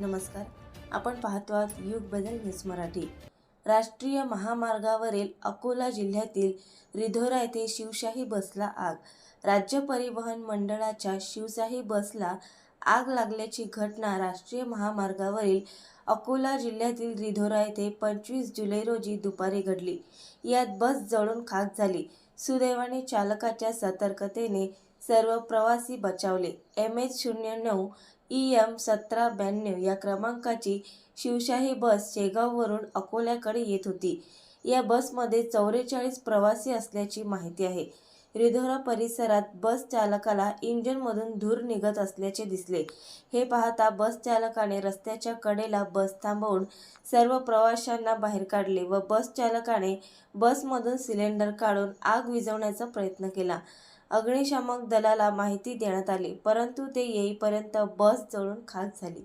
नमस्कार. आपण पाहतो आहात युग बदल न्यूज मराठी. राष्ट्रीय महामार्गावरील अकोला जिल्ह्यातील रिधोरा येथे शिवशाही बसला आग. राज्य परिवहन मंडळाच्या शिवशाही बसला आग लागल्याची घटना राष्ट्रीय महामार्गावरील अकोला जिल्ह्यातील रिधोरा येथे पंचवीस जुलै रोजी दुपारी घडली. यात बस जळून खाक झाली. सुदैवाने चालकाच्या सतर्कतेने सर्व प्रवासी बचावले. एम एच शून्य नऊ ई एम सतरा ब्याण्णव या क्रमांकाची शिवशाही बस शेगाववरून अकोल्याकडे येत होती. या बसमध्ये चौवेचाळीस प्रवासी असल्याची माहिती आहे. रिधोरा परिसरात बस चालकाला इंजिनमधून धूर निघत असल्याचे दिसले. हे पाहता बस चालकाने रस्त्याच्या कडेला बस थांबवून सर्व प्रवाशांना बाहेर काढले व बस चालकाने बसमधून सिलेंडर काढून आग विझवण्याचा प्रयत्न केला. अग्निशामक दलाला माहिती देण्यात आली परंतु ते येईपर्यंत बस जळून खाक झाली.